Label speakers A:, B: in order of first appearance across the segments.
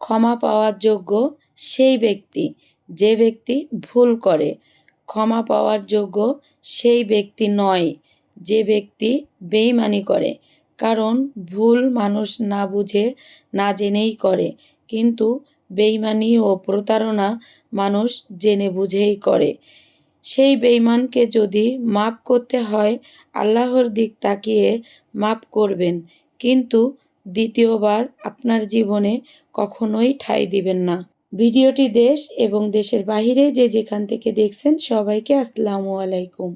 A: ক্ষমা পাওয়ার যোগ্য সেই ব্যক্তি, যে ব্যক্তি ভুল করে। ক্ষমা পাওয়ার যোগ্য সেই ব্যক্তি নয়, যে ব্যক্তি বেইমানি করে। কারণ ভুল মানুষ না বুঝে, না জেনেই করে। কিন্তু বেইমানি ও প্রতারণা মানুষ জেনে বুঝেই করে। সেই বেইমানকে যদি মাপ করতে হয়, আল্লাহর দিক তাকিয়ে মাপ করবেন। কিন্তু দ্বিতীয়বার আপনার জীবনে কখনোই ঠাঁই দিবেন না। ভিডিওটি দেশ এবং দেশের বাহিরে যে যেখান থেকে দেখছেন সবাইকে আসসালামু আলাইকুম।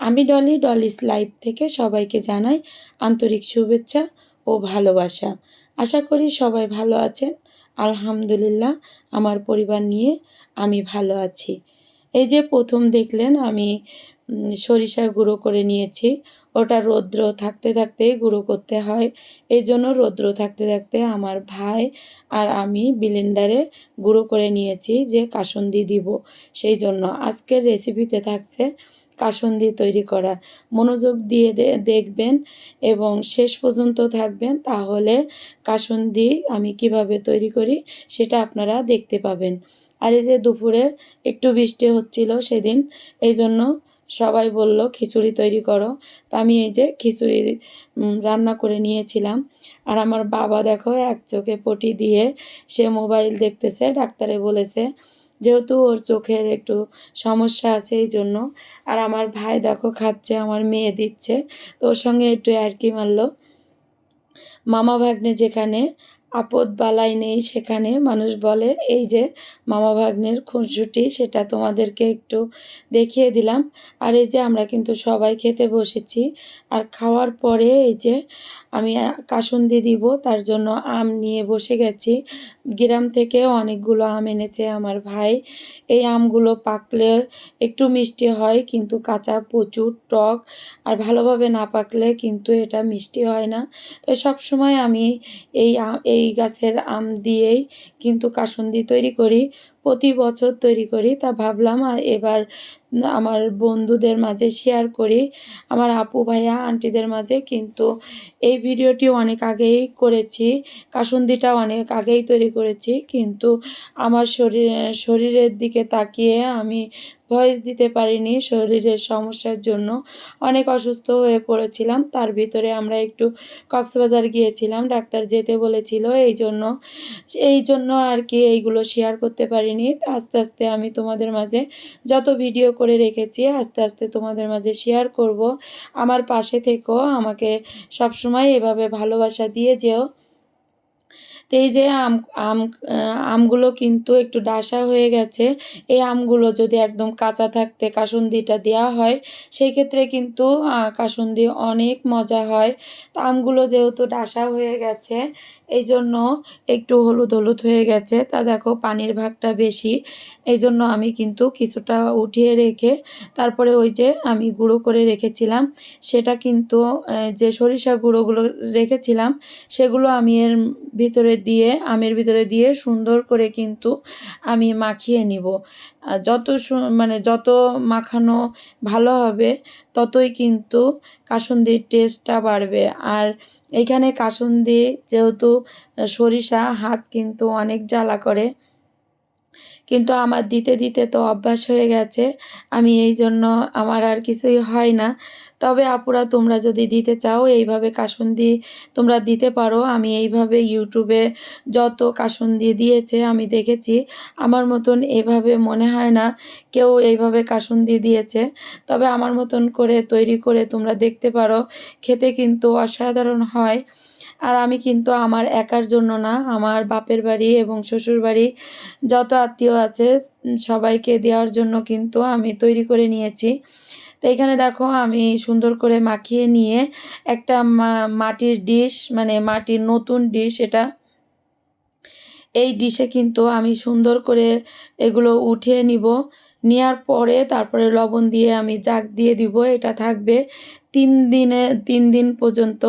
A: আমি ডলি, ডলিস লাইভ থেকে সবাইকে জানাই আন্তরিক শুভেচ্ছা ও ভালোবাসা। আশা করি সবাই ভালো আছেন। আলহামদুলিল্লাহ আমার পরিবার নিয়ে আমি ভালো আছি। এই যে প্রথম দেখলেন আমি সরিষা গুঁড়ো করে নিয়েছি। ওটা রৌদ্র থাকতে থাকতে গুঁড়ো করতে হয়। এই জন্য রৌদ্র থাকতে থাকতে আমার ভাই আর আমি ব্লেন্ডারে গুঁড়ো করে নিয়েছি যে কাসুন্দি দিব। সেই জন্য আজকের রেসিপিতে থাকছে কাসুন্দি তৈরি করা। মনোযোগ দিয়ে দেখবেন এবং শেষ পর্যন্ত থাকবেন। তাহলে কাসুন্দি আমি কীভাবে তৈরি করি সেটা আপনারা দেখতে পাবেন। আর এই যে দুপুরে একটু বৃষ্টি হচ্ছিল সেদিন, এই জন্য সবাই বলল, খিচুড়ি তৈরি করো। তো আমি এই যে খিচুড়ি রান্না করে নিয়েছিলাম। আর আমার বাবা দেখো এক চোখে পটি দিয়ে সে মোবাইল দেখতেছে, ডাক্তারে বলেছে যেহেতু ওর চোখের একটু সমস্যা আছে এই জন্য। আর আমার ভাই দেখো খাচ্ছে, আমার মেয়ে দিচ্ছে। তো ওর সঙ্গে একটু অ্যারকি মারলো। মামা ভাগ্নে যেখানে আপদ বালাই নেই সেখানে। মানুষ বলে, এই যে মামা ভাগ্নের খুনসুটি, সেটা তোমাদেরকে একটু দেখিয়ে দিলাম। আর এই যে আমরা কিন্তু সবাই খেতে বসেছি। আর খাওয়ার পরে এই যে আমি কাসুন্দি দিব, তার জন্য আম নিয়ে বসে গেছি। গ্রাম থেকে অনেকগুলো আম এনেছে আমার ভাই। এই আমগুলো পাকলে একটু মিষ্টি হয়, কিন্তু কাঁচা প্রচুর টক। আর ভালোভাবে না পাকলে কিন্তু এটা মিষ্টি হয় না। তাই সবসময় আমি এই আ- এই গাছের আম দিয়েই কিন্তু কাসুন্দি তৈরি করি, প্রতি বছর তৈরি করি। তা ভাবলাম এবার আমার বন্ধুদের মাঝে শেয়ার করি, আমার আপু ভাইয়া আন্টিদের মাঝে। কিন্তু এই ভিডিওটি অনেক আগেই করেছি, কাসুন্দিটা অনেক আগেই তৈরি করেছি। কিন্তু আমার শরীর, শরীরের দিকে তাকিয়ে আমি ভয়েস দিতে পারিনি। শরীরের সমস্যার জন্য অনেক অসুস্থ হয়ে পড়েছিলাম। তার ভিতরে আমরা একটু কক্সবাজার গিয়েছিলাম। ডাক্তার যেতে বলেছিল। এই জন্য এই জন্য আর কি এইগুলো শেয়ার করতে পারিনি। আস্তে আস্তে আমি তোমাদের মাঝে যত ভিডিও করে রেখেছি, আস্তে আস্তে তোমাদের মাঝে শেয়ার করব। আমার পাশে থেকেও আমাকে সবসময় এভাবে ভালোবাসা দিয়ে যেও। তো এই যে আম আম আমগুলো কিন্তু একটু ডাসা হয়ে গেছে, এই আমগুলো যদি একদম কাঁচা থাকতে কাসুন্দিটা দেওয়া হয়, সেই ক্ষেত্রে কিন্তু কাসুন্দি অনেক মজা হয়। তো আমগুলো যেহেতু ডাসা হয়ে গেছে এই জন্য একটু হলুদ হলুদ হয়ে গেছে। তা দেখো পানির ভাগটা বেশি। এই জন্য আমি কিন্তু কিছুটা উঠিয়ে রেখে তারপরে ওই যে আমি গুঁড়ো করে রেখেছিলাম। সেটা কিন্তু যে সরিষা গুঁড়োগুলো রেখেছিলাম, সেগুলো আমি এর ভিতরে দিয়ে, আমের ভিতরে দিয়ে সুন্দর করে কিন্তু আমি মাখিয়ে নিব। যত মানে যত মাখানো ভালো হবে ততই কিন্তু কাসুন্দির টেস্টটা বাড়বে। আর এখানে কাসুন্দি যেহেতু সরিষা, হাত কিন্তু অনেক জ্বালা করে। কিন্তু আমার দিতে দিতে তো অভ্যাস হয়ে গেছে। আমি এই জন্য আমার আর কিছুই হয় না। তবে আপুরা, তোমরা যদি দিতে চাও, এইভাবে কাসুন্দি তোমরা দিতে পারো। আমি এইভাবে ইউটিউবে যত কাসুন্দি দিয়েছে, আমি দেখেছি। আমার মতন এভাবে মনে হয় না কেউ এইভাবে কাসুন্দি দিয়েছে। তবে আমার মতন করে তৈরি করে তোমরা দেখতে পারো। খেতে কিন্তু অসাধারণ হয়। আর আমি কিন্তু আমার একার জন্য না, আমার বাপের বাড়ি এবং শ্বশুর বাড়ি যত আত্মীয় আছে সবাইকে দেওয়ার জন্য কিন্তু আমি তৈরি করে নিয়েছি। তো এখানে দেখো আমি সুন্দর করে মাখিয়ে নিয়ে একটা মাটির ডিশ মানে মাটির নতুন ডিশ এটা। এই ডিশে কিন্তু আমি সুন্দর করে এগুলো উঠিয়ে নিব। নেওয়ার পরে তারপরে লবণ দিয়ে আমি জাগ দিয়ে দিব, এটা থাকবে তিন দিনে, তিন দিন পর্যন্ত।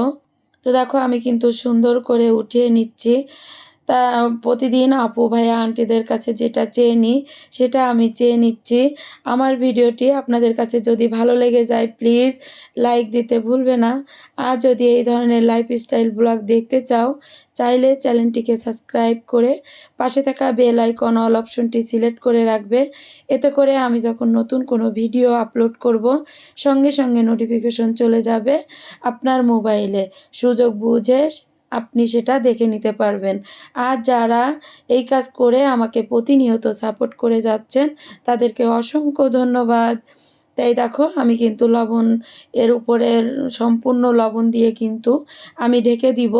A: তো দেখো আমি কিন্তু সুন্দর করে উঠিয়ে নিচ্ছি। তা প্রতিদিন আপু ভাইয়া আন্টিদের কাছে যেটা চেয়ে নিই, সেটা আমি চেয়ে নিচ্ছি। আমার ভিডিওটি আপনাদের কাছে যদি ভালো লেগে যায়, প্লিজ লাইক দিতে ভুলবে না। আর যদি এই ধরনের লাইফস্টাইল ব্লগ দেখতে চাও, চাইলে চ্যানেলটিকে সাবস্ক্রাইব করে পাশে থাকা বেল আইকন, অল অপশনটি সিলেক্ট করে রাখবে। এতে করে আমি যখন নতুন কোনো ভিডিও আপলোড করব, সঙ্গে সঙ্গে নোটিফিকেশন চলে যাবে আপনার মোবাইলে। সুযোগ বুঝে আপনি সেটা দেখে নিতে পারবেন। আর যারা এই কাজ করে আমাকে প্রতিনিয়ত সাপোর্ট করে যাচ্ছেন, তাদেরকে অসংখ্য ধন্যবাদ। তাই দেখো, আমি কিন্তু লবণ, এর উপরের সম্পূর্ণ লবণ দিয়ে কিন্তু আমি ঢেকে দিব।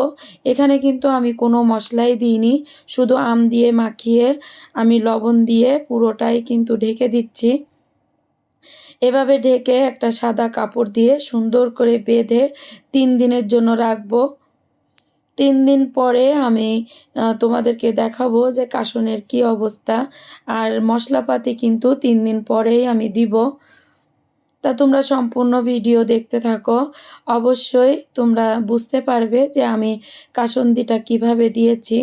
A: এখানে কিন্তু আমি কোনো মশলাই দিইনি, শুধু আম দিয়ে মাখিয়ে আমি লবণ দিয়ে পুরোটাই কিন্তু ঢেকে দিচ্ছি। এভাবে ঢেকে একটা সাদা কাপড় দিয়ে সুন্দর করে বেঁধে তিন দিনের জন্য রাখব। তিন দিন পরে আমি তোমাদেরকে দেখাবো যে কাসনের কি অবস্থা। আর মশলাপাতি কিন্তু তিন দিন পরেই আমি দিব। তা তোমরা সম্পূর্ণ ভিডিও দেখতে থাকো। অবশ্যই তোমরা বুঝতে পারবে যে আমি কাসন্দিটা কীভাবে দিয়েছি।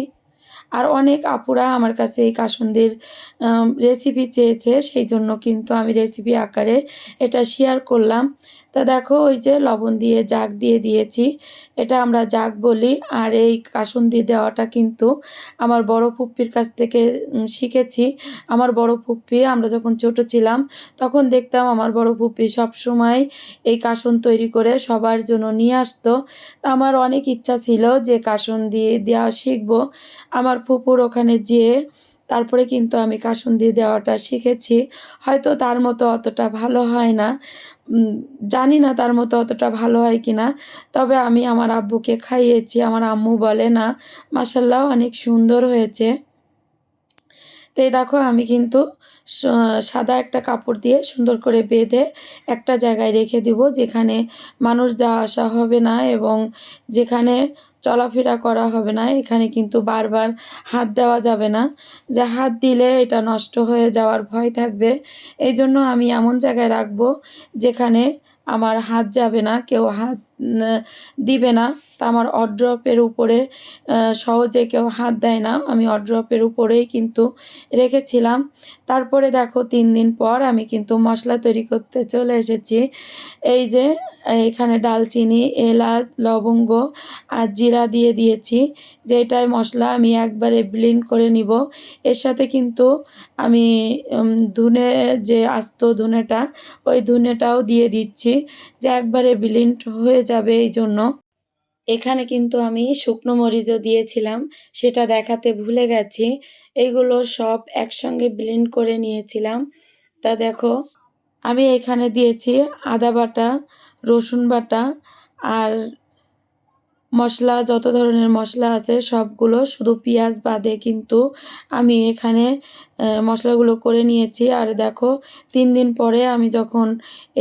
A: আর অনেক আপুরা আমার কাছে এই কাসন্দির রেসিপি চেয়েছে সেই জন্য কিন্তু আমি রেসিপি আকারে এটা শেয়ার করলাম। তা দেখো, ওই যে লবণ দিয়ে জাগ দিয়ে দিয়েছি। এটা আমরা জাগ বলি, আর এই কাসন্দি দেওয়াটা কিন্তু আমার বড় ফুপ্পির কাছ থেকে শিখেছি। আমার বড় ফুপ্পি, আমরা যখন ছোট ছিলাম, তখন দেখতাম আমার বড় ফুপ্পি সবসময় এই কাসন তৈরি করে সবার জন্য নিয়ে আসতো। আমার অনেক ইচ্ছা ছিল যে কাসন দিয়ে দেওয়া শিখব। আমার ফুপুর ওখানে যেয়ে তারপরে কিন্তু আমি কাসুন্দি দেওয়াটা শিখেছি। হয়তো তার মতো অতটা ভালো হয় না। জানি না তার মতো অতটা ভালো হয় কি না তবে আমি আমার আব্বুকে খাইয়েছি। আমার আম্মু বলে, না মাসাল্লাহ অনেক সুন্দর হয়েছে। তো এই দেখো, আমি কিন্তু সাদা একটা কাপড় দিয়ে সুন্দর করে বেঁধে একটা জায়গায় রেখে দিব, যেখানে মানুষ যাওয়া আসা হবে না এবং যেখানে চলাফেরা করা হবে না, এখানে কিন্তু বারবার হাত দেওয়া যাবে না। যে হাত দিলে এটা নষ্ট হয়ে যাওয়ার ভয় থাকবে। এই জন্য আমি এমন জায়গায় রাখব যেখানে আমার হাত যাবে না, কেউ হাত দিবে না। তা আমার অড্রপের উপরে সহজে কেউ হাত দেয় না। আমি অড্রপের উপরেই কিন্তু রেখেছিলাম। তারপরে দেখো, তিন দিন পর আমি কিন্তু মশলা তৈরি করতে চলে এসেছি। এই যে, এখানে ডালচিনি, এলাচ, লবঙ্গ আর জিরা দিয়ে দিয়েছি। যেটাই মশলা আমি একবারে ব্লিন্ড করে নিব। এর সাথে কিন্তু আমি ধুনে যে আস্ত ধুনেটা, ওই ধুনেটাও দিয়ে দিচ্ছি। যে একবারে বিলীন হয়ে যাবে এই জন্য। এখানে কিন্তু আমি শুকনো মরিচও দিয়েছিলাম, সেটা দেখাতে ভুলে গেছি। এইগুলো সব একসঙ্গে বিলীন করে নিয়েছিলাম। তা দেখো, আমি এখানে দিয়েছি আদা বাটা, রসুন বাটা আর মশলা, যত ধরনের মশলা আছে সবগুলো শুধু পেঁয়াজ বাদে কিন্তু আমি এখানে মশলাগুলো করে নিয়েছি। আর দেখো, তিন দিন পরে আমি যখন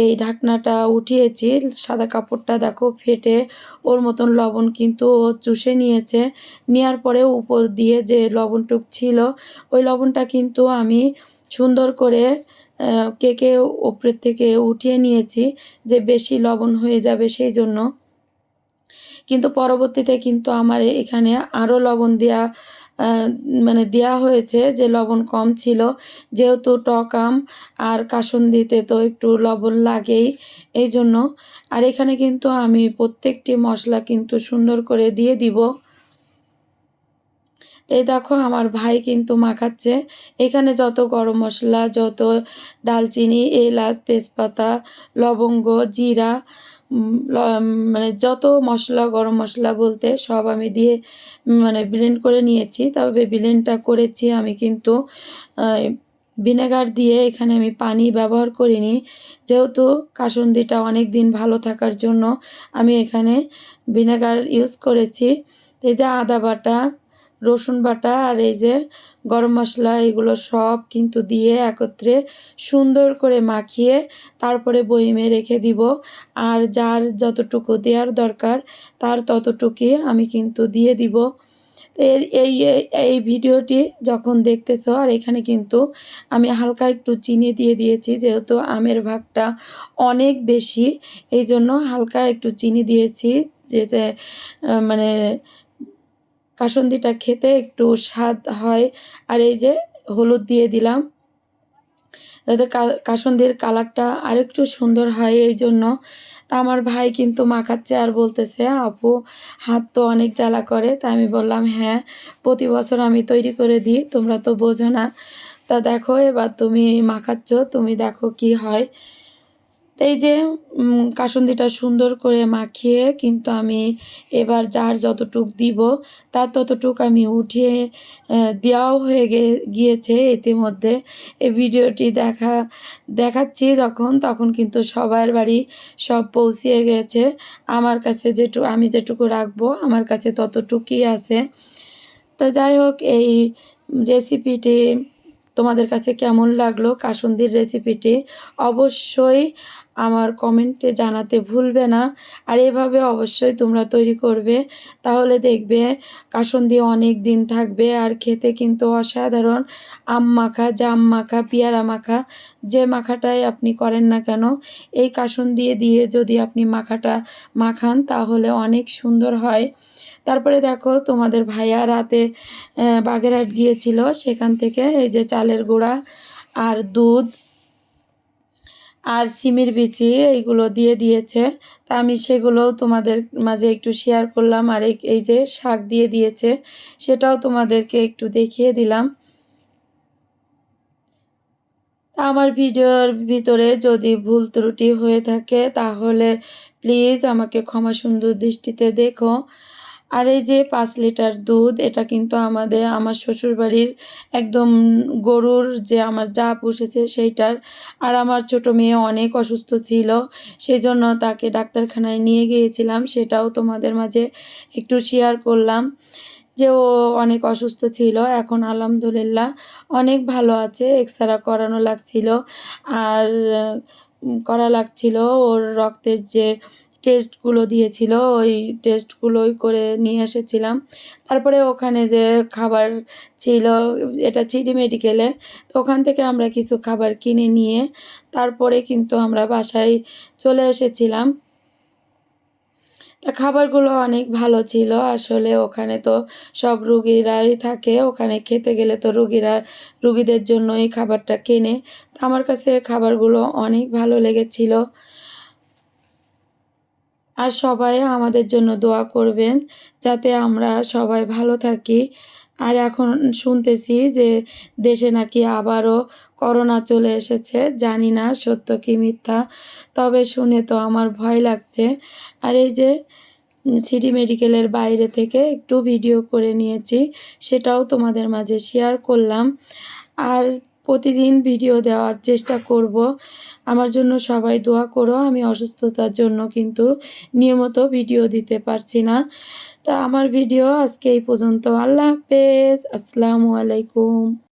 A: এই ঢাকনাটা উঠিয়েছি, সাদা কাপড়টা দেখো ফেটে ওর মতন লবণ কিন্তু ও চুষে নিয়েছে। নেওয়ার পরে উপর দিয়ে যে লবণটুক ছিল, ওই লবণটা কিন্তু আমি সুন্দর করে কেকে ওপরের থেকে উঠিয়ে নিয়েছি যে বেশি লবণ হয়ে যাবে সেই জন্য। কিন্তু পরবর্তীতে কিন্তু আমার এখানে আরও লবণ দেওয়া মানে দেওয়া হয়েছে যে লবণ কম ছিল। যেহেতু টক আম আর কাসুন্দিতে তো একটু লবণ লাগেই, এই জন্য। আর এখানে কিন্তু আমি প্রত্যেকটি মশলা কিন্তু সুন্দর করে দিয়ে দিব। এই দেখো আমার ভাই কিন্তু মাখাচ্ছে। এখানে যত গরম মশলা, যত ডালচিনি, এলাচ, তেজপাতা, লবঙ্গ, জিরা মানে যত মশলা, গরম মশলা বলতে সব আমি দিয়ে মানে ব্লেন্ড করে নিয়েছি। তবে ব্লেন্ডটা করেছি আমি কিন্তু ভিনেগার দিয়ে এখানে আমি পানি ব্যবহার করিনি। যেহেতু কাসুন্দিটা অনেক দিন ভালো থাকার জন্য আমি এখানে ভিনেগার ইউজ করেছি। এই যে আদা বাটা রসুন বাটা আর এই যে গরম মশলা এগুলো সব কিন্তু দিয়ে একত্রে সুন্দর করে মাখিয়ে তারপরে বইমে রেখে দিব। আর যার যতটুকু দেওয়ার দরকার তার ততটুকুই আমি কিন্তু দিয়ে দিব। এর এই এই ভিডিওটি যখন দেখতেছো, আর এখানে কিন্তু আমি হালকা একটু চিনি দিয়ে দিয়েছি, যেহেতু আমের ভাগটা অনেক বেশি এই জন্য হালকা একটু চিনি দিয়েছি, যেতে মানে কাসন্দিটা খেতে একটু স্বাদ হয়। আর এই যে হলুদ দিয়ে দিলাম। যাতে কাসন্দির কালারটা আরেকটু সুন্দর হয় এই জন্য। তা আমার ভাই কিন্তু মাখাচ্ছে আর বলতেছে, আপু, হাত তো অনেক জ্বালা করে। তা আমি বললাম হ্যাঁ প্রতি বছর আমি তৈরি করে দিই, তোমরা তো বোঝো না। তা দেখো এবার তুমি মাখাচ্ছ, তুমি দেখো কি হয়। তো এই যে কাসুন্দিটা সুন্দর করে মাখিয়ে কিন্তু আমি এবার যার যতটুক দিব, তার ততটুক আমি উঠিয়ে দেওয়াও হয়ে গিয়েছে ইতিমধ্যে। এই ভিডিওটি দেখা, দেখাচ্ছি যখন, তখন কিন্তু সবার বাড়ি সব পৌঁছিয়ে গেছে। আমার কাছে যেটুকু আমি যেটুকু রাখব, আমার কাছে ততটুকুই আছে। তো যাই হোক, এই রেসিপিটি তোমাদের কাছে কেমন লাগল কাসুন্দির রেসিপিটি অবশ্যই আমার কমেন্টে জানাতে ভুলবে না। আর এভাবে অবশ্যই তোমরা তৈরি করবে। তাহলে দেখবে কাসুন্দি অনেক দিন থাকবে আর খেতে কিন্তু অসাধারণ। আম মাখা, জাম মাখা, পেয়ারা মাখা, যে মাখাটাই আপনি করেন না কেন, এই কাসুন দিয়ে দিয়ে যদি আপনি মাখাটা মাখান তাহলে অনেক সুন্দর হয়। তারপরে দেখো তোমাদের ভাইয়া রাতে বাগেরহাট গিয়েছিল। সেখান থেকে এই যে চালের গুঁড়া আর দুধ আর সিমির বিচি এইগুলো দিয়ে দিয়েছে। তা আমি সেগুলোও তোমাদের মাঝে একটু শেয়ার করলাম। আর এই যে শাক দিয়ে দিয়েছে, সেটাও তোমাদেরকে একটু দেখিয়ে দিলাম। তা আমার ভিডিওর ভিতরে যদি ভুল ত্রুটি হয়ে থাকে, তাহলে প্লিজ আমাকে ক্ষমা সুন্দর দৃষ্টিতে দেখো। আর এই যে পাঁচ লিটার দুধ, এটা কিন্তু আমাদের, আমার শ্বশুরবাড়ির একদম গরুর যে আমার যা পুষেছে সেইটার। আর আমার ছোট মেয়ে অনেক অসুস্থ ছিল সেই জন্য তাকে ডাক্তারখানায় নিয়ে গিয়েছিলাম, সেটাও তোমাদের মাঝে একটু শেয়ার করলাম যে ও অনেক অসুস্থ ছিল। এখন আলহামদুলিল্লাহ অনেক ভালো আছে এক্সরা করানো লাগছিল। আর করা লাগছিল ওর রক্তের যে টেস্টগুলো দিয়েছিল, ওই টেস্টগুলোই করে নিয়ে এসেছিলাম। তারপরে ওখানে যে খাবার ছিল, এটা চিডি মেডিকেলে তো ওখান থেকে আমরা কিছু খাবার কিনে নিয়ে তারপরে কিন্তু আমরা বাসায় চলে এসেছিলাম। তা খাবারগুলো অনেক ভালো ছিল, আসলে ওখানে তো সব রুগীরাই থাকে, ওখানে খেতে গেলে তো রুগীরা, রুগীদের জন্যই খাবারটা কেনে। তো আমার কাছে খাবারগুলো অনেক ভালো লেগেছিল। আর সবাই আমাদের জন্য দোয়া করবেন যাতে আমরা সবাই ভালো থাকি। আর এখন শুনতেছি যে দেশে নাকি আবারও করোনা চলে এসেছে। জানি না সত্য কি মিথ্যা, তবে শুনে তো আমার ভয় লাগছে। আর এই যে সিটি মেডিকেলের বাইরে থেকে একটু ভিডিও করে নিয়েছি, সেটাও তোমাদের মাঝে শেয়ার করলাম। আর প্রতিদিন ভিডিও দেওয়ার চেষ্টা করব। আমার জন্য সবাই দোয়া করো, আমি অসুস্থতার জন্য কিন্তু নিয়মিত ভিডিও দিতে পারছি না। তা আমার ভিডিও আজকে এই পর্যন্ত। আল্লাহ হাফেজ। আসসালামু আলাইকুম।